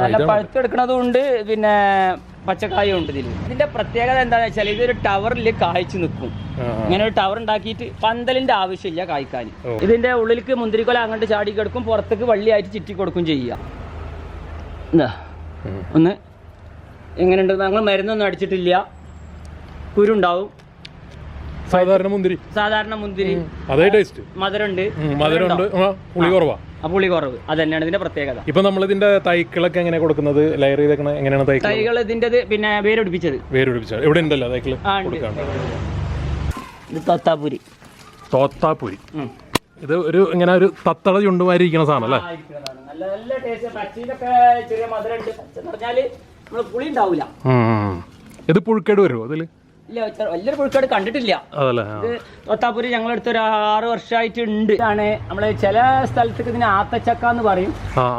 നല്ല പഴുത്തെടുക്കണതും ഉണ്ട്. പിന്നെ പച്ചക്കായും ഉണ്ട് ഇതിൽ ഇതിന്റെ പ്രത്യേകത എന്താണെന്ന് വെച്ചാൽ ഇതൊരു ടവറിൽ കായ്ച്ചു നിൽക്കും. ഇങ്ങനെ ഒരു ടവർ ഉണ്ടാക്കിയിട്ട് പന്തലിന്റെ ആവശ്യമില്ല കായ്ക്കാൻ. ഇതിന്റെ ഉള്ളിലേക്ക് മുന്തിരിക്കൊല അങ്ങോട്ട് ചാടി കിടക്കും പുറത്തേക്ക് വള്ളിയായിട്ട് ചുറ്റി കൊടുക്കും ചെയ്യുക. എന്താ ഒന്ന്. എങ്ങനെയുണ്ട്? ഞങ്ങൾ മരുന്നൊന്നും അടിച്ചിട്ടില്ല. കുരുണ്ടാവും. സാധാരണ മുന്തിരി. സാധാരണ മുന്തിരി. അതേ ടേസ്റ്റ് മധുരമുണ്ട്. മധുരമുണ്ട്. പുളി കുറവാ. ആ പുളി കുറവ് അത് തന്നെയാണ് ഇതിന്റെ പ്രത്യേകത. ഇപ്പൊ നമ്മൾ ഇതിന്റെ തൈക്കളൊക്കെ എങ്ങനെ കൊടുക്കുന്നത്? ലെയർ ചെയ്തേക്കണ എങ്ങനെയാണ് തൈക്കൾ തൈകൾ ഇതിന്റെ പിന്നെ വേരൊടിപ്പിച്ചത്. വേരൊടിപ്പിച്ചത് ഇവിടെ ഉണ്ടല്ലോ തൈകൾ ഇത് തോത്താപുരി. തോത്താപുരി. ഇത് ഒരു ഇങ്ങനെ ഒരു തത്തട ചുണ്ടുമാരി ഇരിക്കുന്ന സാധനം. അല്ലേ നല്ല നല്ല ടേസ്റ്റ് പച്ചയിലൊക്കെ ചെറിയ മധുരം ഉണ്ട് പച്ച എന്ന് പറഞ്ഞാൽ നമ്മൾ പുളി ഉണ്ടാവില്ല ഇത് പുഴുക്കേട് വരുമോ അതിൽ? ഇല്ല വലിയൊരു പുഴുക്കാട് കണ്ടിട്ടില്ല. ഇത് തൊത്താപുരി ഞങ്ങളടുത്ത് ഒരു ആറ് വർഷമായിട്ട് ഉണ്ട് ഇതാണ് നമ്മൾ ചില സ്ഥലത്തേക്ക് ഇതിന് ആത്തച്ചക്ക എന്ന് പറയും.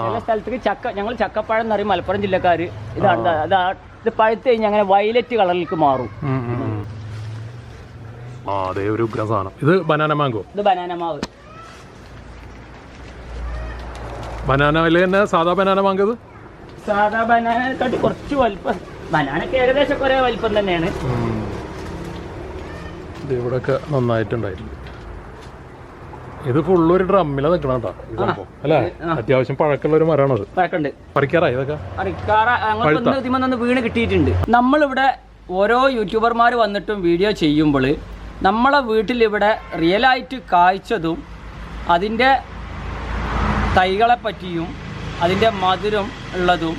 ചില സ്ഥലത്തേക്ക് ചക്ക ഞങ്ങൾ ചക്കപ്പഴം എന്ന് പറയും മലപ്പുറം ജില്ലക്കാര്. ഇതാണ് അതാ ഇത് പഴുത്ത് കഴിഞ്ഞാൽ അങ്ങനെ വയലറ്റ് കളറിലേക്ക് മാറും. ആ അതെ ഒരു സാധനം ഇത് ബനാന മാങ്കോ ഇത് ബനാന മാവ്. ബനാനയിൽ തന്നെ സാധാ ബനാന മാങ്കത് സാധാ ബനാനക്കാട്ടി കുറച്ച് വലിപ്പം. ബനാനക്ക് ഏകദേശം ഒരേ വലിപ്പം തന്നെയാണ്. ഇത് ഇവിടെയൊക്കെ നന്നായിട്ടുണ്ടായിരുന്നു ഇത് ഫുള്ള് ഒരു ഡ്രമ്മിലാണ് നിക്കണം കേട്ടോ സംഭവം. അല്ലേ? അത്യാവശ്യം പഴക്കമുള്ള ഒരു മരമാണത്. പറിക്കാറായി ഇതൊക്കെ? വീണ് കിട്ടിയിട്ടുണ്ട്. നമ്മളിവിടെ ഓരോ യൂട്യൂബർമാർ വന്നിട്ടും വീഡിയോ ചെയ്യുമ്പോൾ നമ്മളെ വീട്ടിലിവിടെ റിയലായിട്ട് കായ്ച്ചതും അതിന്റെ തൈകളെ പറ്റിയും അതിന്റെ മധുരം ഉള്ളതും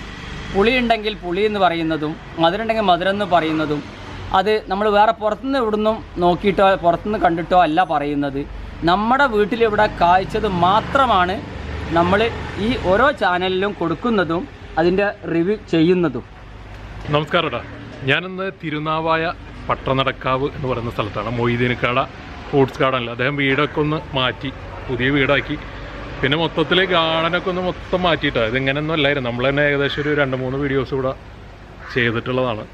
പുളി ഉണ്ടെങ്കിൽ പുളി എന്ന് പറയുന്നതും മധുരം ഉണ്ടെങ്കിൽ മധുരം എന്ന് പറയുന്നതും അത് നമ്മൾ വേറെ പുറത്തുനിന്ന് ഇവിടുന്നും നോക്കിയിട്ടോ പുറത്തുനിന്ന് കണ്ടിട്ടോ അല്ല പറയുന്നത്. നമ്മുടെ വീട്ടിലിവിടെ കായ്ച്ചത് മാത്രമാണ് നമ്മൾ ഈ ഓരോ ചാനലിലും കൊടുക്കുന്നതും അതിന്റെ റിവ്യൂ ചെയ്യുന്നതും. നമസ്കാരം ഞാനിന്ന് തിരുനാവായ പട്ടനടക്കാവ് എന്ന് പറയുന്ന സ്ഥലത്താണ്. മൊയ്തീനിക്കാട ഫ്രൂട്ട്സ് ഗാർഡനിൽ അദ്ദേഹം വീടൊക്കെ ഒന്ന് മാറ്റി പുതിയ വീടാക്കി. പിന്നെ മൊത്തത്തിൽ ഗാർഡനൊക്കെ ഒന്ന് മൊത്തം മാറ്റിയിട്ടാണ് ഇതിങ്ങനെയൊന്നും അല്ലായിരുന്നു. നമ്മൾ തന്നെ ഏകദേശം ഒരു രണ്ട് മൂന്ന് വീഡിയോസ് ഇവിടെ ചെയ്തിട്ടുള്ളതാണ്.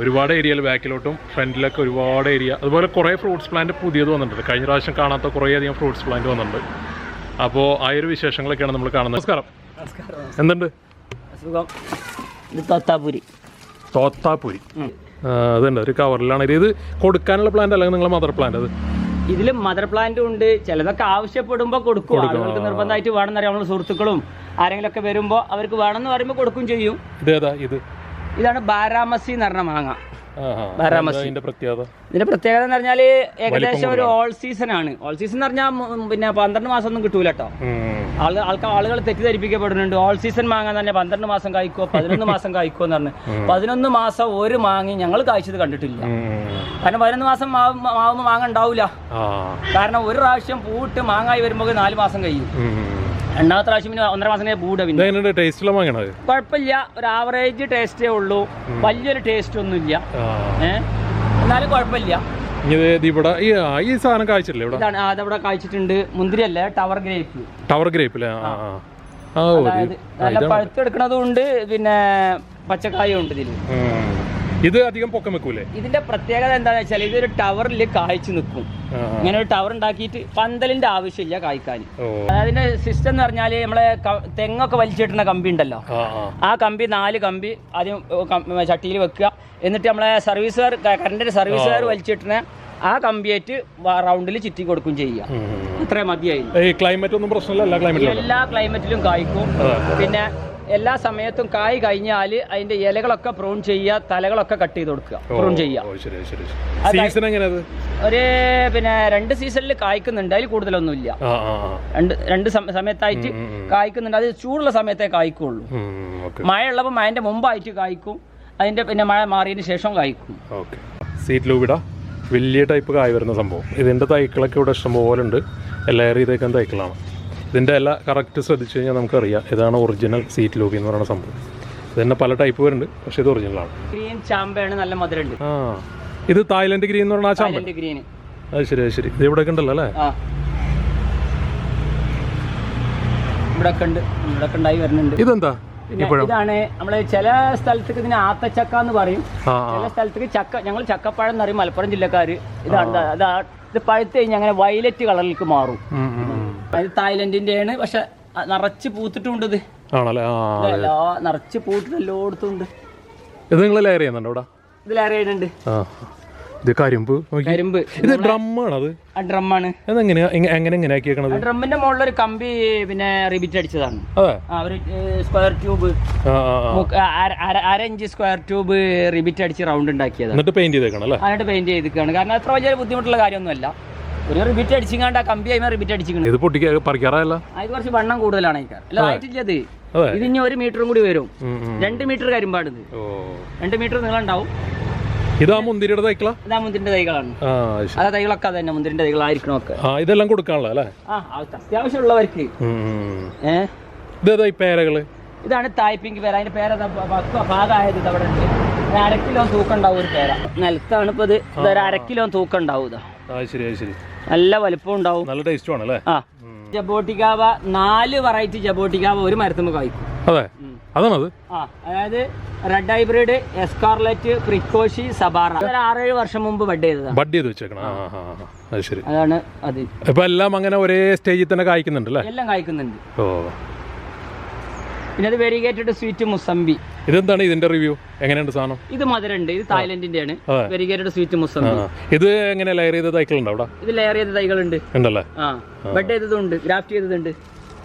ഒരുപാട് ഏരിയയിൽ ബാക്കിലോട്ടും ഫ്രണ്ടിലൊക്കെ ഒരുപാട് ഏരിയ അതുപോലെ കുറേ ഫ്രൂട്ട്സ് പ്ലാന്റ് പുതിയത് വന്നിട്ടുണ്ട്. കഴിഞ്ഞ പ്രാവശ്യം കാണാത്ത കുറേയധികം ഫ്രൂട്ട്സ് പ്ലാന്റ് വന്നിട്ടുണ്ട്. അപ്പോൾ ആ ഒരു വിശേഷങ്ങളൊക്കെയാണ് നമ്മൾ കാണുന്നത്. നമസ്കാരം. എന്തുണ്ട്? തോത്താപുരി. തോത്താപുരി. അതുണ്ട്. ഒരു കവറിലാണ് ഇത് കൊടുക്കാനുള്ള പ്ലാന്റ് അല്ലെങ്കിൽ നിങ്ങളെ മദർ പ്ലാന്റ് അത്? ഇതിൽ മദർ പ്ലാന്റും ഉണ്ട്. ചിലതൊക്കെ ആവശ്യപ്പെടുമ്പോൾ കൊടുക്കും. ആളുകൾക്ക് നിർബന്ധമായിട്ട് വേണമെന്നറിയാം. നമ്മൾ സുഹൃത്തുക്കളും ആരെങ്കിലും ഒക്കെ വരുമ്പോൾ അവർക്ക് വേണമെന്ന് പറയുമ്പോൾ കൊടുക്കും ചെയ്യും. ഇതേതാ ഇത്? ഇതാണ് ബാരാമസി എന്ന് പറഞ്ഞ മാങ്ങ. ബാരാമസി. ഇതിന്റെ പ്രത്യേകത? എന്ന് പറഞ്ഞാൽ ഏകദേശം ഒരു ഓൾ സീസൺ ആണ്. ഓൾ സീസൺ എന്ന് പറഞ്ഞാൽ പിന്നെ പന്ത്രണ്ട് മാസം ഒന്നും കിട്ടൂല കേട്ടോ ആൾ ആൾക്കാർ ആളുകൾ തെറ്റിദ്ധരിപ്പിക്കപ്പെടുന്നുണ്ട്. ഓൾ സീസൺ മാങ്ങ എന്ന് പറഞ്ഞാൽ പന്ത്രണ്ട് മാസം കായ്ക്കോ പതിനൊന്ന് മാസം കായ്ക്കോ എന്ന് പറഞ്ഞു. പതിനൊന്ന് മാസം ഒരു മാങ്ങി ഞങ്ങൾ കായ്ച്ചത് കണ്ടിട്ടില്ല. കാരണം പതിനൊന്ന് മാസം മാവ് മാവുമ്പോൾ മാങ്ങ ഉണ്ടാവില്ല കാരണം ഒരു പ്രാവശ്യം പൂട്ട് മാങ്ങായി വരുമ്പോൾ നാല് മാസം കഴിയും. രണ്ടാമത്തെ പ്രാവശ്യം പിന്നെ ഒന്നര മാസം പൂട ടേസ്റ്റുള്ള വാങ്ങണത് കുഴപ്പമില്ല. ഒരു ആവറേജ് ടേസ്റ്റേ ഉള്ളൂ. വലിയൊരു ടേസ്റ്റ് ഒന്നുമില്ല. ഏഹ് എന്നാലും കുഴപ്പമില്ല. ഇവിടെ ഈ ഈ സാധനം കായ്ച്ചിട്ടില്ലേ ഇവിടെ? അതവിടെ മുന്തിരി മുന്തിരിയല്ലേ? ടവർ ഗ്രേപ്പ് ടവർ ഗ്രേപ്പ് അല്ലേ നല്ല പഴുത്തെടുക്കണതും ഉണ്ട് പിന്നെ പച്ചക്കായും ഉണ്ട് ഇതിൽ. ഇത് അധികം പൊക്കം വെക്കൂലേ? ഇതിന്റെ പ്രത്യേകത എന്താണെന്ന് വെച്ചാൽ ഇതൊരു ടവറിൽ കായ്ച്ചു നിൽക്കും. ഇങ്ങനെ ഒരു ടവർ ഉണ്ടാക്കിയിട്ട് പന്തലിന്റെ ആവശ്യമില്ല കായ്ക്കാൻ അതിന്റെ സിസ്റ്റം എന്ന് പറഞ്ഞാൽ നമ്മളെ തെങ്ങൊക്കെ വലിച്ചിട്ടുന്ന കമ്പി ഉണ്ടല്ലോ. ആ കമ്പി നാല് കമ്പി ആദ്യം ചട്ടിയിൽ വെക്കുക. എന്നിട്ട് നമ്മളെ സർവീസുകാർ കറണ്ടിന്റെ സർവീസുകാർ വലിച്ചിട്ടുന്ന ആ കമ്പിയേറ്റ് റൗണ്ടിൽ ചുറ്റി കൊടുക്കും ചെയ്യുക. അത്രയും മതിയായി ക്ലൈമറ്റ് ഒന്നും പ്രശ്നമില്ല എല്ലാ ക്ലൈമറ്റിലും കായ്ക്കും. പിന്നെ എല്ലാ സമയത്തും കായ് കഴിഞ്ഞാൽ അതിന്റെ ഇലകളൊക്കെ പ്രൂൺ ചെയ്യുക തലകളൊക്കെ കട്ട് ചെയ്ത് കൊടുക്കുക. പ്രൂൺ ചെയ്യുക. സീസൺ ഒരു പിന്നെ രണ്ട് സീസണിൽ കായ്ക്കുന്നുണ്ട്. അതിൽ കൂടുതലൊന്നുമില്ല. രണ്ട് രണ്ട് സമയത്തായിട്ട്. കായ്ക്കുന്നുണ്ട്. അത് ചൂടുള്ള സമയത്തേ കായ്ക്കുള്ളൂ. മഴ ഉള്ളപ്പോൾ മഴന്റെ മുമ്പായിട്ട് കായ്ക്കും. അതിന്റെ പിന്നെ മഴ മാറിയതിന് ശേഷം കായ്ക്കും. വലിയ ടൈപ്പ് കായ് വരുന്ന സംഭവം. ഇതിന്റെ തൈക്കളൊക്കെ ഇവിടെ ഇഷ്ടംപോലെ ഉണ്ട് എല്ലാവരും ഇതൊക്കെ തൈക്കളാണ്. ഇതിന്റെ എല്ലാ കറക്റ്റ് ശ്രദ്ധിച്ചു കഴിഞ്ഞാൽ നമുക്കറിയാം ഇതാണ് ഒറിജിനൽ സീറ്റ് ലോബി എന്ന് പറയുന്ന സംഭവം. ഇത് തന്നെ പല ടൈപ്പ് വരുന്നുണ്ട് പക്ഷേ ഇത് ഒറിജിനലാണ് ഗ്രീൻ ചാമ്പയാണ് നല്ല മധുരമുണ്ട്. ആ ഇത് തായ്ലൻഡ് ഗ്രീൻ എന്ന് പറഞ്ഞാൽ ഗ്രീൻ അത് ശരി അത് ശരി. ഇത് ഇവിടെ ഉണ്ടല്ലോ അല്ലേ? ഇതെന്താ? ഇതാണ് നമ്മൾ ചില സ്ഥലത്തേക്ക് ഇതിന് ആത്തച്ചക്ക എന്ന് പറയും. ചില സ്ഥലത്തേക്ക് ചക്ക ഞങ്ങൾ ചക്കപ്പഴം എന്ന് പറയും മലപ്പുറം ജില്ലക്കാര്. ഇതാണ് ഇത് പഴുത്ത് കഴിഞ്ഞാൽ അങ്ങനെ വയലറ്റ് കളറിലേക്ക് മാറും. അത് തായ്ലൻഡിന്റെ ആണ് പക്ഷെ നിറച്ച് പൂത്തിട്ടുണ്ട് ഇത്. ആണല്ലേ? ആ എല്ലാ നിറച്ച് പൂട്ടിട്ട് എല്ലായിടത്തും ഉണ്ട്. ഇത് നിങ്ങൾ ലെയർ ചെയ്യുന്നുണ്ടോ ഇവിടെ ഇതിലേറെ ഉണ്ട് ആ. ഇത് കരിമ്പ് നോക്കി. കരിമ്പ്. ഇത് ഡ്രമ്മാണ് അത്? ആ ഡ്രമ്മാണ്. അതെങ്ങനെയാ? എങ്ങ- എങ്ങനെ എങ്ങനെ ആക്കിയേക്കണത്? ഡ്രമ്മിന്റെ മുകളിൽ ഒരു കമ്പി പിന്നെ റിബിറ്റ് അടിച്ചതാണ്. അതെ. ആ ഒരു സ്ക്വയർ ട്യൂബ് ആ ആ ആ. അര ഇഞ്ച് സ്ക്വയർ ട്യൂബ് റിബിറ്റ് അടിച്ച് റൗണ്ട് ഉണ്ടാക്കിയതാണ്. എന്നിട്ട് പെയിന്റ് ചെയ്തേക്കണം അല്ലേ അതിനായിട്ട് പെയിന്റ് ചെയ്തിരിക്കുകയാണ് കാരണം അത്ര വലിയ ബുദ്ധിമുട്ടുള്ള കാര്യമൊന്നുമല്ല. ഒരു റിബിറ്റ് അടിച്ചിങ്ങാണ്ട് ആ കമ്പി ആയി റിബിറ്റ് അടിച്ചിട്ടുണ്ട് ഇത് പൊട്ടിക്ക പറിക്കാറല്ല അത് കുറച്ച് വണ്ണം കൂടുതലാണ് ആയിട്ടില്ലത് ഇത് ഇനി ഒരു മീറ്ററും കൂടി വരും. രണ്ട് മീറ്റർ കരിമ്പാണിത്. രണ്ട് മീറ്റർ നീളം ഉണ്ടാവും. ഇതാ മുന്തിരിയുടെ തൈക്കളാ? ഇതാ മുന്തിരിന്റെ തൈകളാണ്. ആ ശരി. അതാ തൈകളൊക്കെ അത് തന്നെ മുന്തിരിന്റെ തൈകളായിരിക്കണം ഒക്കെ. ആ ഇതെല്ലാം കൊടുക്കാനുള്ള അല്ലേ? ആ അത് അത്യാവശ്യമുള്ളവർക്ക്. ഉം, ഉം. ഏ? ഇതേതാ ഈ പേരകൾ? ഇതാണ് തായ്പിങ്ക് പേര. അതിന്റെ പേര ഭാഗമായത് അവിടെ ഉണ്ട്. ഒരു അര കിലോ തൂക്കം ഉണ്ടാവും ഒരു പേര. നിലത്താണ് ഇപ്പൊ ഇത്. അരക്കിലോ അര കിലോ തൂക്കം ഉണ്ടാവും ഇതാ. ശരി ശരി. നല്ല വലിപ്പം ഉണ്ടാവും. നല്ല ടേസ്റ്റും ആണ് അല്ലേ? ആ. ജബോട്ടിക്കാവ നാല് വെറൈറ്റി ജബോട്ടിക്കാവ ഒരു മരത്തുമ്പ് കായ്ക്കും അതെ. അതാണത്? ആ അതായത് റെഡ് ഹൈബ്രിഡ് എസ്കാർലറ്റ് പ്രിക്കോഷി സബാറ ആറേഴ് വർഷം മുമ്പ് ബഡ് ചെയ്തതാണ്. ബഡ് ചെയ്ത് വെച്ചേക്കണം. അത് ശരി. അതാണ് അത്. ഇപ്പൊ എല്ലാം അങ്ങനെ ഒരേ സ്റ്റേജിൽ തന്നെ കായ്ക്കുന്നുണ്ട് എല്ലാം കായ്ക്കുന്നുണ്ട്. ഓ. പിന്നെ അത് വെരിഗേറ്റഡ് സ്വീറ്റ് മുസംബി ഇതെന്താണ് ഇതിന്റെ റിവ്യൂ എങ്ങനെയുണ്ട് സാധനം? ഇത് മധുരണ്ട് ഇത് തായ്ലൻഡിന്റെ ആണ്. വെരിഗേറ്റഡ് സ്വീറ്റ് മുസംബി ഇത് എങ്ങനെ ലെയർ ചെയ്ത തൈക്കളുണ്ടോ അവിടെ? ഇത് ലെയർ ചെയ്ത തൈകളുണ്ട്. ഉണ്ടല്ലേ? ആ ബഡ് ചെയ്തതുണ്ട് ഗ്രാഫ്റ്റ് ചെയ്തതുണ്ട്.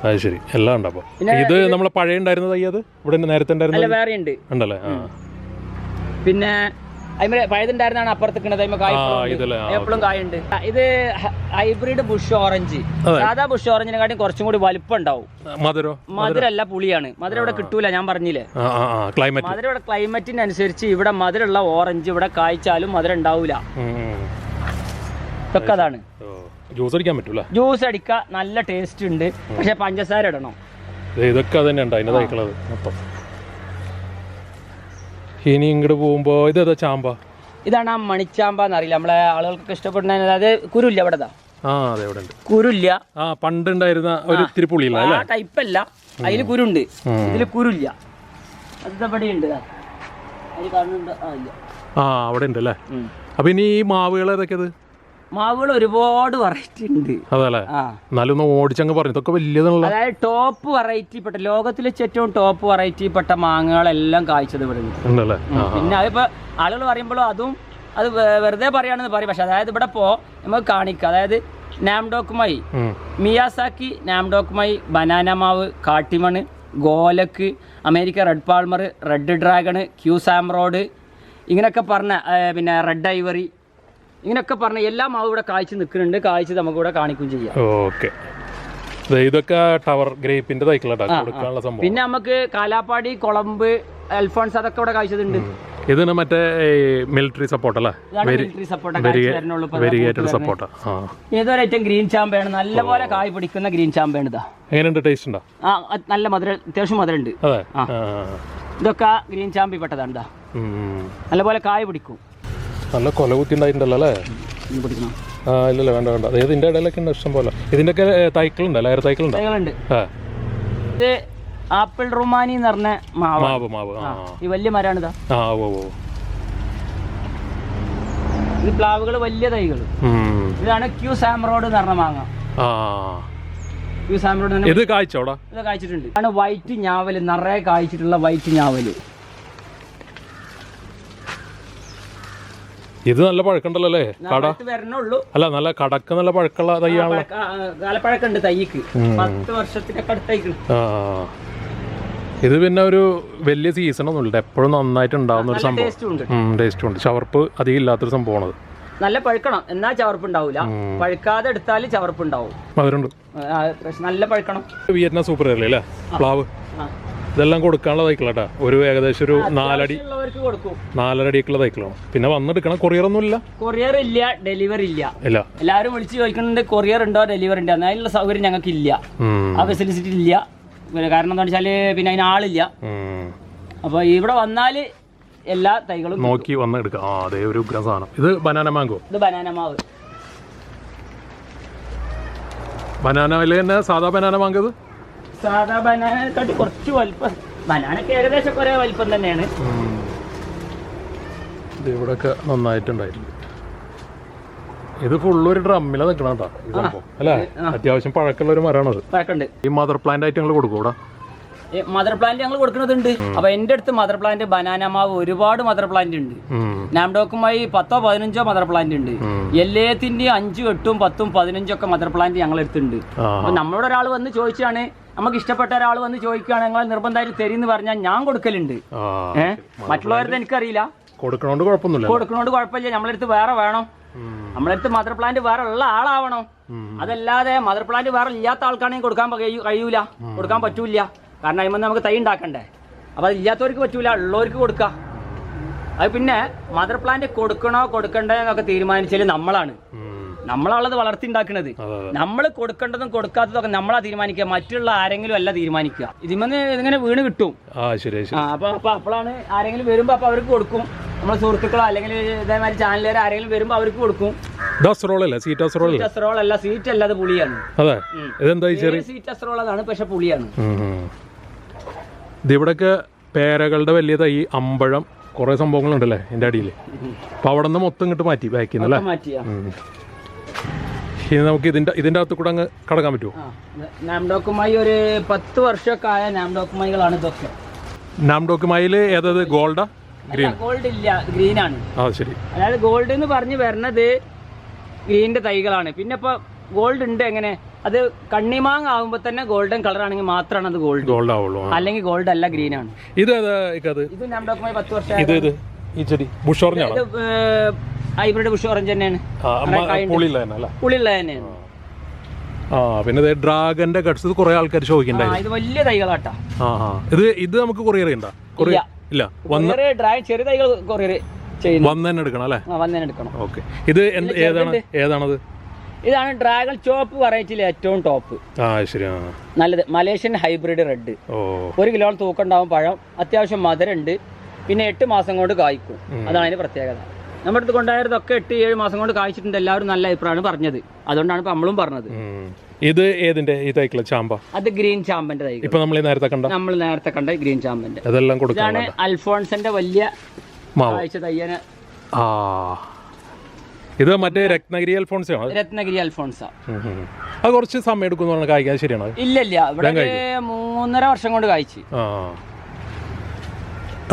അത് ശരി. എല്ലാം ഉണ്ട് അപ്പോൾ ഇത് നമ്മളെ പഴയ ഉണ്ടായിരുന്ന തൈ അത്? ഇവിടെ നേരത്തെ ഉണ്ടായിരുന്നു അല്ല വേറെ ഉണ്ട് ഉണ്ടല്ലേ? ആ. പിന്നെ അതിമ പഴയതുണ്ടായിരുന്നാണ് അപ്പുറത്തേക്കണത്. കിണത് എപ്പോഴും കായുണ്ട്. ഇത് ഹൈബ്രിഡ് ബുഷ് ഓറഞ്ച്. സാധാ ബുഷ് ഓറഞ്ചിനെക്കാട്ടി കുറച്ചും കൂടി വലിപ്പം ഉണ്ടാവും മധുരോ? മധുരല്ല പുളിയാണ്. മധുരം ഇവിടെ കിട്ടൂല ഞാൻ പറഞ്ഞില്ലേ? ക്ലൈമറ്റ്. മധുരം ഇവിടെ ക്ലൈമറ്റിനനുസരിച്ച് ഇവിടെ മധുരമുള്ള ഓറഞ്ച് ഇവിടെ കായ്ച്ചാലും മധുരം ഉണ്ടാവൂല. ഇതൊക്കെ അതാണ്. ജ്യൂസ് അടിക്കാൻ പറ്റൂല? ജ്യൂസ് അടിക്കുക നല്ല ടേസ്റ്റ് ഉണ്ട്. പക്ഷെ പഞ്ചസാര ഇടണം. ഇതൊക്കെ തന്നെ ഉണ്ടോ അതിന്റെ തൈക്കളത് മൊത്തം. ഇനി ഇങ്ങോട്ട് പോകുമ്പോ ഇതേതാ ചാമ്പ? ഇതാണ് ആ മണിച്ചാമ്പ എന്നറിയില്ല. നമ്മളെ ആളുകൾക്ക് ഇഷ്ടപ്പെടുന്ന അതായത് കുരുല്ല ഇവിടെ. ആ അതെ ഇവിടെ ഉണ്ട്. കുരുല്ല. ആ പണ്ടുണ്ടായിരുന്ന ഒരു ഇത്തിരി പുളിയില്ല ആ ടൈപ്പല്ല അതിൽ കുരുണ്ട്. ഇതിൽ ഇതിൽ കുരുല്ല. അത് ഇവിടെ ഉണ്ട് ആ അവിടെ ഉണ്ട് അല്ലേ. അപ്പൊ ഇനി ഈ മാവുകൾ ഏതൊക്കെയത് മാവുകൾ ഒരുപാട് വെറൈറ്റി ഉണ്ട്. അതല്ലേ? എന്നാലും ഓടിച്ചങ്ങ് പറഞ്ഞു. ഇതൊക്കെ വലിയതാണല്ലോ. അതായത് ടോപ്പ് വെറൈറ്റി പെട്ട ലോകത്തിലെ ഏറ്റവും ടോപ്പ് വെറൈറ്റി പെട്ട മാങ്ങകളെല്ലാം കാഴ്ചത് ഇവിടെ ആ പിന്നെ അതിപ്പോ ആളുകൾ പറയുമ്പോഴും അതും അത് വെറുതെ പറയാണെന്ന് പറയും. പക്ഷെ അതായത് ഇവിടെ പോ നമുക്ക് കാണിക്കാം. അതായത് നാംഡോക്കുമായി Miyazaki Nam Dok Mai banana മാവ് Katimon Golek America red Palmer red dragon Q സാംറോഡ് ഇങ്ങനെയൊക്കെ പറഞ്ഞ പിന്നെ റെഡ് ഐവറി ഇങ്ങനെയൊക്കെ പറഞ്ഞ എല്ലാ മാവും ഇവിടെ കാഴ്ച നിൽക്കുന്നുണ്ട്. കാഴ്ച നമുക്ക് ഇവിടെ കാണിക്കുകയും ചെയ്യാം. ഓക്കെ. ഇതൊക്കെ ടവർ ഗ്രേപ്പിന്റെ പിന്നെ നമുക്ക് കാലാപ്പാടി കൊളമ്പ് അൽഫോൺസ് അതൊക്കെ ഇവിടെ കാഴ്ചതുണ്ട് ഇതിന് മറ്റേ മിലിറ്ററി സപ്പോർട്ട് അല്ലേ? വെരിഗേറ്റഡ് സപ്പോർട്ട് ഏതൊരു ഐറ്റം ഗ്രീൻ ചാമ്പയാണ് നല്ലപോലെ കായ് പിടിക്കുന്ന ഗ്രീൻ ചാമ്പയാണ് ഇതാ. എങ്ങനെയുണ്ട് ടേസ്റ്റ് ഉണ്ടോ? ആ നല്ല മധുര അത്യാവശ്യം മധുരം ഉണ്ട് അതെ. ആ. ആ. ഇതൊക്കെ ഗ്രീൻ ചാമ്പി പെട്ടതാണ് ഇതാ. നല്ലപോലെ കായ് പിടിക്കും. നല്ല കൊല കുത്തി ഉണ്ടായിട്ടുണ്ടല്ലോ അല്ലേ ആ ഇല്ലല്ലോ വേണ്ട വേണ്ട. അതായത് ഇതിന്റെ ഇടയിലൊക്കെ ഉണ്ട് ഇഷ്ടം പോലെ. ഇതിന്റെയൊക്കെ തൈക്കളുണ്ട് ലെയർ ഉണ്ട് തൈകളുണ്ട്. ആ. ഇത് ആപ്പിൾ റുമാനി എന്ന് പറഞ്ഞ മാവ് മാവ് മാവ് ആ ഈ വലിയ മരമാണ് ഇതാ. ആ ഓ ഓ ഇത് പ്ലാവുകൾ വലിയ തൈകൾ. ഉം. ഇതാണ് ക്യൂ സാമറോഡ് എന്ന് പറഞ്ഞ മാങ്ങ. ആ. ക്യൂ സാമറോഡ് തന്നെ ഇത് കായ്ച്ചോടാ ഇത് കായ്ച്ചിട്ടുണ്ട് ആണ് വൈറ്റ് ഞാവൽ നിറയെ കായ്ച്ചിട്ടുള്ള വൈറ്റ് ഞാവൽ. ഇത് നല്ല പഴക്കണ്ടല്ലോ അല്ലേ? കട? വരണുള്ളൂ. അല്ല നല്ല കടക്ക് നല്ല പഴക്കമുള്ള തൈയാണല്ലോ. കാലപ്പഴക്കുണ്ട് തൈക്ക് പത്ത് വർഷത്തിനൊക്കെ അടുത്തേക്ക് ഇത് പിന്നെ ഒരു വലിയ സീസൺ ഒന്നും ഇല്ല. എപ്പോഴും നന്നായിട്ട് ഉണ്ടാവുന്ന ഒരു സംഭവം. ടേസ്റ്റ് ഉണ്ട്. ചവർപ്പ് അധികം ഇല്ലാത്തൊരു സംഭവമാണ് നല്ല പഴുക്കണം. എന്നാ ചവർപ്പ് ഉണ്ടാവില്ല പഴുക്കാതെ എടുത്താൽ ചവർപ്പ് ഉണ്ടാവും പക്ഷെ നല്ല പഴുക്കണം. വിയറ്റ്നാം സൂപ്പർ അല്ലേ? പ്ലാവ്. ആ. ഇതെല്ലാം കൊടുക്കാനുള്ള തൈക്കളാട്ടാ ഒരു ഏകദേശം ഒരു നാലടി നാലരടിയൊക്കെയുള്ള തൈക്കളാണ് പിന്നെ വന്നെടുക്കണം കൊറിയറൊന്നും ഇല്ല കൊറിയർ ഇല്ല ഡെലിവറി ഇല്ല. ഇല്ല. എല്ലാവരും വിളിച്ച് ചോദിക്കുന്നുണ്ട് കൊറിയർ ഉണ്ടോ ഡെലിവറി ഉണ്ടോ? അതിനുള്ള സൗകര്യം ഞങ്ങൾക്ക് ഇല്ല ആ ഫെസിലിറ്റി ഇല്ല. പിന്നെ കാരണം എന്താ വെച്ചാൽ പിന്നെ അതിന് ആളില്ല. അപ്പൊ ഇവിടെ വന്നാൽ എല്ലാ തൈകളും നോക്കി വന്ന് എടുക്കാം ആ അതെ ഒരു ഉഗ്രം സാധനം. ഇത് ബനാന മാങ്കോ ഇത് ബനാന മാവ്. ബനാനയിൽ തന്നെ സാധാ ബനാന മാങ്കത് സാധാ ബനാനക്കാട്ടി കുറച്ച് വലിപ്പം. ബനാനൊക്കെ ഏകദേശം ഒരേ വലിപ്പം തന്നെയാണ്. ഇത് ഇവിടെയൊക്കെ നന്നായിട്ടുണ്ടായിട്ടുണ്ട്. ഇത് ഫുള്ള് ഒരു ഡ്രമ്മില നിൽക്കണം കേട്ടോ അല്ലേ? അത്യാവശ്യം പഴക്കമുള്ള ഒരു മരമാണത് പഴക്കമുണ്ട്. ഈ മദർ പ്ലാന്റ് ആയിട്ട് ഞങ്ങൾ കൊടുക്കും മദർ പ്ലാന്റ് ഞങ്ങൾ കൊടുക്കുന്നതുണ്ട്. അപ്പൊ എന്റെ അടുത്ത് മദർ പ്ലാന്റ് ബനാന മാവ് ഒരുപാട് മദർ പ്ലാന്റ് ഉണ്ട്. നാംഡോക്കുമായി പത്തോ പതിനഞ്ചോ മദർ പ്ലാന്റ് ഉണ്ട്. എല്ലാത്തിന്റെയും അഞ്ചും എട്ടും പത്തും പതിനഞ്ചും ഒക്കെ മദർ പ്ലാന്റ് ഞങ്ങൾ എടുത്തിട്ടുണ്ട് ആ. അപ്പൊ നമ്മളോട് ഒരാൾ വന്ന് ചോദിച്ചാണ് നമുക്ക് ഇഷ്ടപ്പെട്ട ഒരാൾ വന്ന് ചോദിക്കുകയാണ് നിങ്ങൾ നിർബന്ധമായിട്ട് എന്ന് പറഞ്ഞാൽ ഞാൻ കൊടുക്കലുണ്ട്. ഏഹ് മറ്റുള്ളവരുടെ എനിക്കറിയില്ല. കൊടുക്കണോണ്ട് കുഴപ്പമൊന്നുമില്ല കൊടുക്കണോണ്ട് കുഴപ്പമില്ല. നമ്മളടുത്ത് വേറെ വേണം. നമ്മളെടുത്ത് മദർ പ്ലാന്റ് വേറെ ഉള്ള ആളാവണം. അതല്ലാതെ മദർ പ്ലാന്റ് വേറെ ഇല്ലാത്ത ആൾക്കാണെങ്കിൽ കൊടുക്കാൻ കഴിയൂ- കഴിയൂല. കൊടുക്കാൻ പറ്റൂല കാരണം അതിന് നമുക്ക് തൈ ഉണ്ടാക്കണ്ടേ? അപ്പൊ അതില്ലാത്തവർക്ക് പറ്റൂല. ഉള്ളവർക്ക് കൊടുക്കാം. അത് പിന്നെ മദർ പ്ലാന്റ് കൊടുക്കണോ കൊടുക്കണ്ടോ എന്നൊക്കെ തീരുമാനിച്ചാൽ നമ്മളാണ്. നമ്മളാണത് വളർത്തി ഉണ്ടാക്കുന്നത് അതെ അതെ. നമ്മൾ കൊടുക്കേണ്ടതും കൊടുക്കാത്തതൊക്കെ നമ്മളാ തീരുമാനിക്കുക. മറ്റുള്ള ആരെങ്കിലും അല്ല തീരുമാനിക്കുക. ഇതിമെന്ന് ഇതിങ്ങനെ വീണ് കിട്ടും. അപ്പൊ അപ്പൊ അപ്പോഴാണ് ആരെങ്കിലും വരുമ്പോ അപ്പൊ അവർക്ക് കൊടുക്കും. നമ്മളെ സുഹൃത്തുക്കളോ അല്ലെങ്കിൽ ഇതേമാതിരി ചാനലുകാർ ആരെങ്കിലും വരുമ്പോ അവർക്ക് കൊടുക്കും. അല്ലേ സീറ്റ് അസ്രോൾ അല്ലേ സീറ്റ് അസ്ട്രോൾ അല്ല സീറ്റ് അല്ല അത് പുളിയാണ് അതെ ഇതെന്താ അതാണ് പക്ഷെ പുളിയാണ്. ഉം, ഉം. ഇത് പേരകളുടെ വലിയ തൈ അമ്പഴം. കുറേ സംഭവങ്ങളുണ്ടല്ലേ എന്റെ അടിയിൽ അപ്പോൾ അവിടെ നിന്ന് മൊത്തം ഇങ്ങോട്ട് മാറ്റി ബാക്കിൽ നിന്ന് ഇനി നമുക്ക് ഇതിന്റെ ഇതിന്റെ അകത്ത് കൂടെ അങ്ങ് കടക്കാൻ പറ്റുമോ? നാംഡോക്കുമായി ഒരു പത്ത് വർഷമൊക്കെ ആയ നാംഡോക്കുമായികളാണ് ഇതൊക്കെ. നാംഡോക്കുമായിൽ ഏതത്? ഗോൾഡാ? ഗ്രീൻ. ഗോൾഡ് ഇല്ല ഗ്രീൻ ആണ് ആ ശരി. അതായത് ഗോൾഡ് എന്ന് പറഞ്ഞ് വരണത് ഗ്രീനിന്റെ തൈകളാണ്. പിന്നെ ഇപ്പൊ ഗോൾഡ് ഉണ്ട് എങ്ങനെ? അത് കണ്ണിമാങ് ആകുമ്പോ തന്നെ ഗോൾഡൻ കളർ ആണെങ്കിൽ മാത്രമാണ് അത് ഗോൾഡ്. ഗോൾഡ് ആവുള്ളൂ അല്ലെങ്കിൽ ഗോൾഡ് അല്ല ഗ്രീൻ ആണ് ഇത് ഏതാ ഇത് നാംഡോക്കുമായി പത്ത് വർഷം ഇത് ഇത് ഈ ചെടി. ഹൈബ്രിഡ് ബുഷ് ഓറഞ്ച് തന്നെയാണ്. പുളിയുള്ള തന്നെയാണ്. ആ. പിന്നെ ഡ്രാഗന്റെ കട്ട്സ് ഇത് കുറെ ആൾക്കാർ ആ, ഇത് വലിയ തൈകളാട്ടാ. ഇത് ഇത് നമുക്ക് കൊറിയർ ഇല്ല. വന്ന കൊറിയർ ചെറിയ തൈകൾ കൊറിയർ ചെയ്യുന്നു. വന്ന് തന്നെ എടുക്കണം അല്ലേ? ആ, വന്നതിന് എടുക്കണം. ഓക്കെ ഇത് എന്ത് ഏതാണ് ഏതാണത്? ഇതാണ് ഡ്രാഗൺ ചോപ്പ് വെറൈറ്റിയിൽ ഏറ്റവും ടോപ്പ് നല്ലത്. മലേഷ്യൻ ഹൈബ്രിഡ് റെഡ് ഒരു കിലോ തൂക്കം ഉണ്ടാവും പഴം. അത്യാവശ്യം മധുരണ്ട് പിന്നെ എട്ട് മാസം കൊണ്ട് കായ്ക്കും. അതാണ് അതിന്റെ പ്രത്യേകത. നമ്മുടെ അടുത്ത് കൊണ്ടായതൊക്കെ എട്ട് ഏഴ് മാസം കൊണ്ട് കാഴ്ചിട്ടുണ്ട് എല്ലാവരും നല്ല അഭിപ്രായമാണ് പറഞ്ഞത്. അതുകൊണ്ടാണ് ഇപ്പൊ നമ്മളും പറഞ്ഞത്. ഇത് ഏതിന്റെ ഈ തൈക്കിള ചാമ്പ? അത് ഗ്രീൻ ചാമ്പന്റെ തൈകൾ ഇപ്പൊ നമ്മൾ നേരത്തെ കണ്ട? നമ്മൾ നേരത്തെ കണ്ട ഗ്രീൻ ചാമ്പന്റെ. അതെല്ലാം കൊടുക്കാണ് അൽഫോൺസിന്റെ വലിയ കാഴ്ച തയ്യന് ആ. ഇത് മറ്റേ രത്നഗിരി അൽഫോൺസ് ആണ് രത്നഗിരി അൽഫോൺസ. അത് കുറച്ച് സമയം എടുക്കും പറഞ്ഞാൽ കായ്ക്കാൻ ശരിയാണ്. ഇല്ല ഇല്ല ഇവിടെ മൂന്നര വർഷം കൊണ്ട് കായ്ച്ചു. ആ.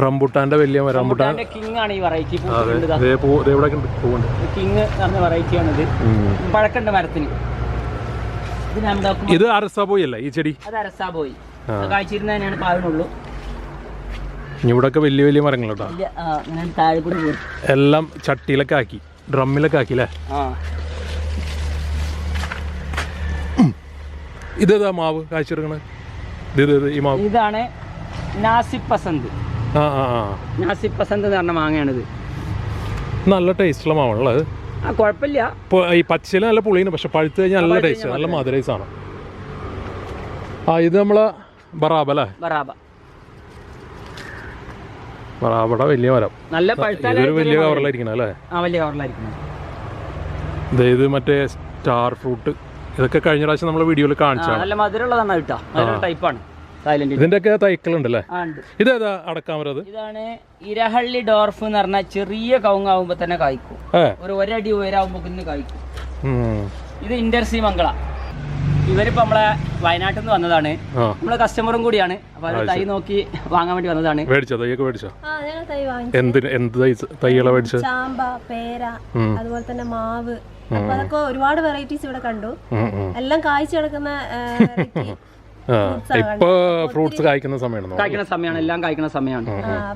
റംബുട്ടാന്റെ വലിയ റംബുട്ടാൻ കിങ് ആണ് ഈ വെറൈറ്റി കിങ് ആണിത്. ഉം. പഴക്കണ്ട് മരത്തിന്. ഇത് അരസാബോയി ഇത് അല്ല ഈ ചെടി? അത് പാവിനുള്ളൂ ഇവിടെയൊക്കെ വലിയ വലിയ പോയി എല്ലാം ചട്ടിയിലൊക്കെ ആക്കി ഡ്രമ്മിലൊക്കെ ആക്കി അല്ലേ? ആ. ഇതേതാ മാവ്? ഇത് ഇത് ഇത് ഈ മാവ്. ഇതാണ് നാസിക് പസന്ത് നാസിക് പസന്ത് എന്ന് പറഞ്ഞ മാങ്ങയാണിത്. നല്ല ടേസ്റ്റുള്ള മാവാണുള്ളത് ആ കുഴപ്പമില്ല. ഈ പച്ചയിൽ നല്ല പുളിയാണ് പക്ഷെ പഴുത്ത് കഴിഞ്ഞാൽ നല്ല ടേസ്റ്റ് നല്ല മധുരൈസ് ആണ്. ആ ഇത് നമ്മളെ ബറാബ അല്ലേ? ബറാബ. ബറാബയുടെ വലിയ മരം. നല്ല ഇതൊരു വലിയ കവറിലായിരിക്കണം അല്ലേ? ആ വലിയ കവറിലായിരിക്കണം ഇത് മറ്റേ സ്റ്റാർ ഫ്രൂട്ട് ഇതൊക്കെ കഴിഞ്ഞ പ്രാവശ്യം നമ്മൾ വീഡിയോയിൽ കാണിച്ചാണ് നല്ല മധുരമുള്ളതാണ് കേട്ടോ ടൈപ്പാണ് സൈലന്റ് ഇതിന്റെയൊക്കെ തൈക്കളുണ്ടല്ലേ? ഇതേതാ അടക്കാമരത് ഇതാണ് ഇരഹള്ളി ഡോർഫ് എന്ന് പറഞ്ഞാൽ ചെറിയ കവുങ്ങാവുമ്പോ തന്നെ കായ്ക്കും. ഒരു ഒരടി ഉയരാവുമ്പോ പിന്നെ കായ്ക്കും. ഇത് ഇന്റർസി മംഗള. ഇവരിപ്പോ നമ്മളെ വയനാട്ടിൽ നിന്ന് വന്നതാണ്. നമ്മളെ കസ്റ്റമറും കൂടിയാണ്. അപ്പൊ അത് തൈ നോക്കി വാങ്ങാൻ വേണ്ടി വന്നതാണ്. മേടിച്ചോ? തൈയൊക്കെ മേടിച്ചോ? ആ ഞങ്ങൾ തൈ വാങ്ങിച്ചു. എന്തിന് എന്ത് തൈ തൈകളെ മേടിച്ചത് ചാമ്പ പേര അതുപോലെ തന്നെ മാവ്. അപ്പൊ അതൊക്കെ ഒരുപാട് വെറൈറ്റീസ് ഇവിടെ കണ്ടു. എല്ലാം കായ്ച്ചു കിടക്കുന്ന ഇപ്പൊ ഫ്രൂട്ട്സ് കായ്ക്കുന്ന സമയമാണ്? കായ്ക്കുന്ന സമയമാണ് എല്ലാം കായ്ക്കുന്ന സമയമാണ്.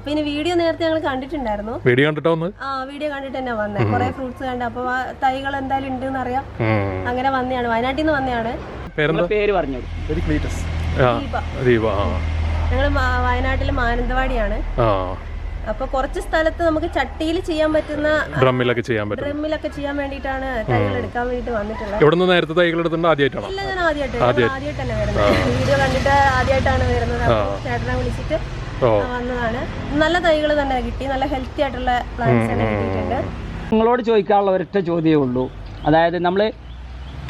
പിന്നെ വീഡിയോ നേരത്തെ ഞങ്ങൾ കണ്ടിട്ടുണ്ടായിരുന്നു. വീഡിയോ കണ്ടിട്ടോ ആ വീഡിയോ കണ്ടിട്ട് തന്നെ വന്നേ. കുറെ ഫ്രൂട്ട്സ് കണ്ട്. അപ്പൊ ആ തൈകൾ എന്തായാലും ഉണ്ട് അറിയാം. അങ്ങനെ വന്നെയാണ് വയനാട്ടിൽ നിന്ന് വന്നെയാണ് പേര് പറഞ്ഞു ദീപ. ഞങ്ങൾ വയനാട്ടിലെ മാനന്തവാടിയാണ്. ആ. അപ്പൊ കുറച്ച് സ്ഥലത്ത് നമുക്ക് ചട്ടിയിൽ ചെയ്യാൻ പറ്റുന്ന ഡ്രമ്മിലൊക്കെ ചെയ്യാൻ പറ്റും. ഡ്രമ്മിലൊക്കെ ചെയ്യാൻ വേണ്ടിയിട്ടാണ് തൈകൾ എടുക്കാൻ വേണ്ടിട്ട് വന്നിട്ടുള്ളത്. ഇവിടെ നിന്ന് നേരത്തെ തൈകൾ എടുത്തിട്ട് ആദ്യമായിട്ടാണോ? ഇല്ല ഞാൻ ആദ്യമായിട്ട് ആദ്യമായിട്ട്. തന്നെ വരുന്നത്. വീഡിയോ കണ്ടിട്ട് ആദ്യമായിട്ടാണ് വരുന്നത്. ചേട്ടനെ വിളിച്ചിട്ട് വന്നതാണ്. നല്ല തൈകൾ തന്നെ കിട്ടി. നല്ല ഹെൽത്തി ആയിട്ടുള്ള പ്ലാന്റ്സ് തന്നെ കിട്ടിയിട്ടുണ്ട്. നിങ്ങളോട് ചോദിക്കാനുള്ള ഒരൊറ്റ ചോദ്യമേ ഉള്ളൂ. അതായത് നമ്മൾ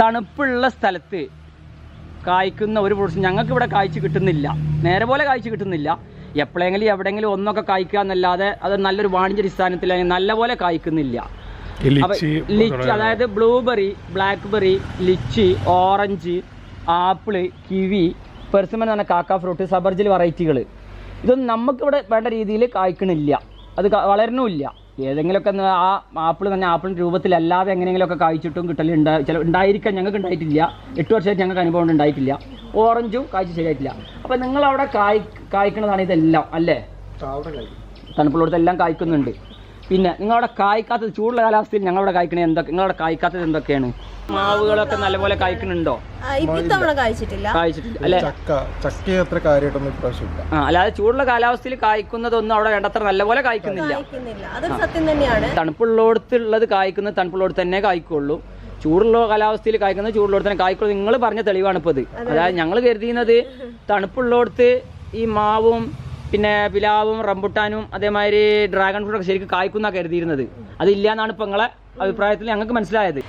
തണുപ്പുള്ള സ്ഥലത്ത് കായ്ക്കുന്ന ഒരു ഫ്രൂട്ട്സ് ഞങ്ങൾക്ക് ഇവിടെ കായ്ച്ചു കിട്ടുന്നില്ല. നേരെ പോലെ കായ്ച്ചു കിട്ടുന്നില്ല. എപ്പോഴെങ്കിലും എവിടെയെങ്കിലും ഒന്നൊക്കെ കായ്ക്കുക എന്നല്ലാതെ അത് നല്ലൊരു വാണിജ്യ അടിസ്ഥാനത്തിൽ നല്ല പോലെ കായ്ക്കുന്നില്ല. ലിച്ചി അതായത് blueberry blackberry lychee orange apple kiwi persimmon എന്ന് പറഞ്ഞ കാക്ക ഫ്രൂട്ട് സബർജിൽ വെറൈറ്റികൾ ഇതൊന്നും നമുക്കിവിടെ വേണ്ട രീതിയിൽ കായ്ക്കണില്ല. അത് വളരണമില്ല ഏതെങ്കിലുമൊക്കെ ആ ആപ്പിൾ തന്നെ ആപ്പിളിന്റെ രൂപത്തിലല്ലാതെ എങ്ങനെയെങ്കിലുമൊക്കെ കായ്ച്ചിട്ടും കിട്ടലുണ്ട് ചില ഉണ്ടായിരിക്കാൻ ഞങ്ങൾക്ക് ഉണ്ടായിട്ടില്ല. എട്ട് വർഷമായിട്ട് ഞങ്ങൾക്ക് അനുഭവം ഉണ്ടായിട്ടില്ല. ഓറഞ്ചും കായ്ച്ച് ശരിയായിട്ടില്ല. അപ്പം നിങ്ങളവിടെ കായ് കായ്ക്കണതാണ് ഇതെല്ലാം അല്ലേ? തണുപ്പുള്ളിടത്തെല്ലാം കായ്ക്കുന്നുണ്ട്. പിന്നെ നിങ്ങളവിടെ കായ്ക്കാത്തത് ചൂടുള്ള കാലാവസ്ഥയിൽ ഞങ്ങളവിടെ കായ്ക്കണത് എന്തൊക്കെ നിങ്ങളവിടെ കായ്ക്കാത്തത് എന്തൊക്കെയാണ്? മാവുകളൊക്കെ നല്ലപോലെ കായ്ക്കുന്നുണ്ടോ? അല്ലാതെ ചൂടുള്ള കാലാവസ്ഥയിൽ കായ്ക്കുന്നതൊന്നും അവിടെ വേണ്ടത്ര നല്ലപോലെ കായ്ക്കുന്നില്ല. തണുപ്പുള്ളോടത്തുള്ളത് കായ്ക്കുന്നത് തണുപ്പുള്ളോടത്ത് തന്നെ കായ്ക്കുള്ളൂ. ചൂടുള്ള കാലാവസ്ഥയിൽ കായ്ക്കുന്നത് ചൂടുള്ളോടത്ത് തന്നെ കായ്ക്കുള്ളൂ നിങ്ങൾ പറഞ്ഞ തെളിവാണ് ഇപ്പോൾ ഇത്. അതായത് ഞങ്ങൾ കരുതിയുന്നത് തണുപ്പുള്ളിടത്ത് ഈ മാവും പിന്നെ പിലാവും റംബുട്ടാനും അതേമാതിരി ഡ്രാഗൺ ഫ്രൂട്ടൊക്കെ ശരിക്കും കായ്ക്കുന്ന കരുതിയിരുന്നത്. അതില്ല എന്നാണ് ഇപ്പൊ നിങ്ങളെ അഭിപ്രായത്തിൽ ഞങ്ങൾക്ക് മനസ്സിലായത്.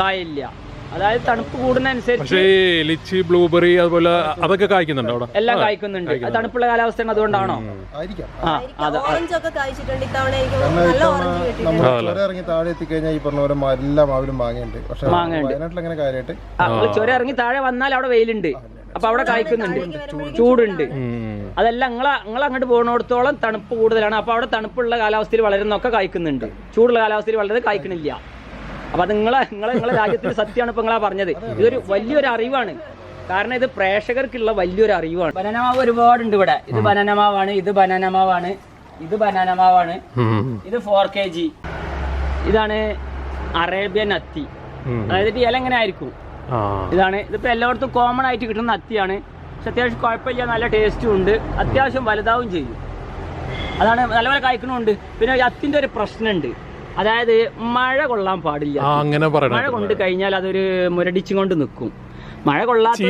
കായില്ല അതായത് തണുപ്പ് കൂടുന്നതനുസരിച്ച് പക്ഷേ ലിച്ചി ബ്ലൂബെറി അതുപോലെ അതൊക്കെ കായ്ക്കുന്നുണ്ടോ അവിടെ? എല്ലാം കായ്ക്കുന്നുണ്ട്. അത് തണുപ്പുള്ള കാലാവസ്ഥയാണ് അതുകൊണ്ടാണോ? ആയിരിക്കാം. ആ അത് ഓറഞ്ച് ഒക്കെ കഴിച്ചിട്ടുണ്ട് ഇത്തവണ എനിക്ക് നല്ല ഓറഞ്ച് കിട്ടി നമ്മൾ ചുരം ഇറങ്ങി താഴെ എത്തിക്കഴിഞ്ഞാൽ ഈ പറഞ്ഞ പോലെ മാ- എല്ലാ മാവിലും മാങ്ങയുണ്ട്. പക്ഷെ വയനാട്ടിൽ അങ്ങനെ കാര്യമായിട്ട് ആ, നമ്മൾ ചുരം ഇറങ്ങി താഴെ വന്നാൽ അവിടെ വെയിലുണ്ട്. അപ്പൊ അവിടെ കായ്ക്കുന്നുണ്ട്. ചൂടുണ്ട്. അതെല്ലാം അതല്ല നിങ്ങൾ നിങ്ങൾ അങ്ങോട്ട് പോകുന്നിടത്തോളം തണുപ്പ് കൂടുതലാണ്. അപ്പൊ അവിടെ തണുപ്പുള്ള കാലാവസ്ഥയിൽ വളരുന്നൊക്കെ കായ്ക്കുന്നുണ്ട്. ചൂടുള്ള കാലാവസ്ഥയിൽ വളരെ കായ്ക്കണില്ല. അപ്പൊ അത് നിങ്ങളെ നിങ്ങളെ നിങ്ങളെ രാജ്യത്തിന്റെ സത്യമാണ് ഇപ്പൊ നിങ്ങളാ പറഞ്ഞത്. ഇതൊരു വലിയൊരു അറിവാണ്. കാരണം ഇത് പ്രേക്ഷകർക്കുള്ള വലിയൊരു അറിവാണ്. ബനനമാവ് ഒരുപാടുണ്ട് ഇവിടെ. ഇത് ബനനമാവാണ് ഇത് ബനനമാവാണ് ഇത് ബനാനമാവാണ്. ഇത് ഫോർ കെ ജി ഇതാണ് അറേബ്യൻ അത്തി അതായത് ഇത് ഇല എങ്ങനെ ആയിരിക്കും. ആ. ഇതാണ്. ഇതിപ്പോ എല്ലായിടത്തും കോമൺ ആയിട്ട് കിട്ടുന്ന അത്തിയാണ് പക്ഷെ അത്യാവശ്യം കുഴപ്പമില്ല നല്ല ടേസ്റ്റും ഉണ്ട്. അത്യാവശ്യം വലുതാവും ചെയ്യും. അതാണ് നല്ലപോലെ കായ്ക്കണമുണ്ട് പിന്നെ അത്തിന്റെ അത്തിന്റെ ഒരു പ്രശ്നമുണ്ട്. അതായത് മഴ കൊള്ളാൻ പാടില്ല. അങ്ങനെ മഴ കൊണ്ട് കഴിഞ്ഞാൽ അതൊരു മുരടിച്ചും കൊണ്ട് നിൽക്കും. മഴ കൊള്ളാത്ത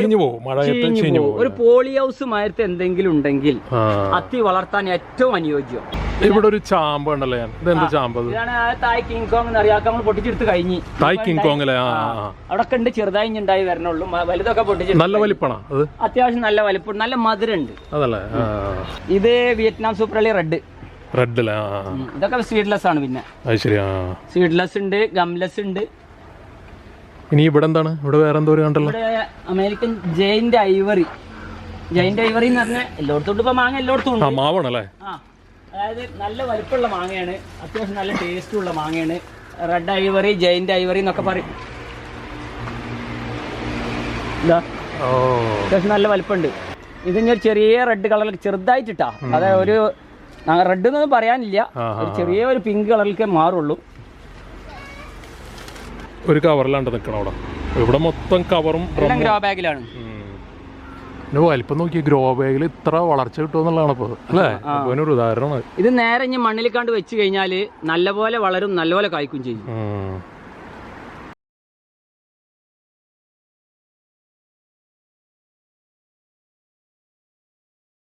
ഒരു പോളി ഹൗസ് മാരത്തെ എന്തെങ്കിലും ഉണ്ടെങ്കിൽ അത്തി വളർത്താൻ ഏറ്റവും അനുയോജ്യം. ഇവിടെ ഒരു ചാമ്പ ഉണ്ടല്ലോ? ഞാൻ ഇതെന്ത് ചാമ്പ് തായ് കിങ് കോങ് എന്ന് അറിയാം. നമ്മൾ പൊട്ടിച്ചെടുത്ത് കഴിഞ്ഞു. തായ് കിങ് കോങ് അല്ലേ. അവിടെ ഉണ്ട് ചെറുതായി ഉണ്ടായി വരണുള്ളൂ. വലുതൊക്കെ പൊട്ടിച്ചു നല്ല വലിപ്പണ അത്? അത്യാവശ്യം നല്ല വലിപ്പം നല്ല മധുരമുണ്ട്. അതല്ലേ? ആ ഇത് വിയറ്റ്നാം സൂപ്പർ അളി റെഡ്? റെഡ് അല്ലേ ആ ആ. ഇതൊക്കെ സീഡ്ലെസ് ആണ് പിന്നെ. അത് ശരി ആ സീഡ്ലെസ് ഉണ്ട് ഗംലെസ് ഉണ്ട്. ഇനി ഇവിടെ എന്താണ്? ഇവിടെ വേറെ എന്തോ കണ്ടല്ലോ? American giant ivory giant ivory എന്ന് പറഞ്ഞാൽ എല്ലായിടത്തും ഇപ്പൊ മാങ്ങ എല്ലായിടത്തും ആ ഉണ്ട് മാവാണല്ലേ അതായത് നല്ല വലിപ്പമുള്ള മാങ്ങയാണ് അത്യാവശ്യം നല്ല ടേസ്റ്റ് ഉള്ള മാങ്ങയാണ്. റെഡ് ഐവറി ജയിന്റ് ഐവറി എന്നൊക്കെ പറയും. അത്യാവശ്യം നല്ല വലിപ്പമുണ്ട്. ഇതിന് ചെറിയ റെഡ് കളറിൽ ചെറുതായിട്ടിട്ടാ. അതായത് ഒരു റെഡ് എന്നൊന്നും പറയാനില്ല. ഒരു ചെറിയ ഒരു പിങ്ക് കളറിലേക്ക് മാറുള്ളൂ. ഒരു കവറിലാണ്ട് നിൽക്കണം അവിടെ. ഇവിടെ മൊത്തം കവറും എല്ലാം ഗ്രോ ബാഗിലാണ്. വലിപ്പം നോക്കി ഗ്രോ ബാഗിൽ ഇത്ര വളർച്ച കിട്ടുമെന്നുള്ളതാണ് ഇപ്പോൾ അല്ലേ? ഒരു ഉദാഹരണമാണ്. ഇത് നേരെ ഇനി മണ്ണിൽ കണ്ട് വെച്ച് കഴിഞ്ഞാൽ നല്ലപോലെ വളരും നല്ലപോലെ കായ്ക്കും ചെയ്യും.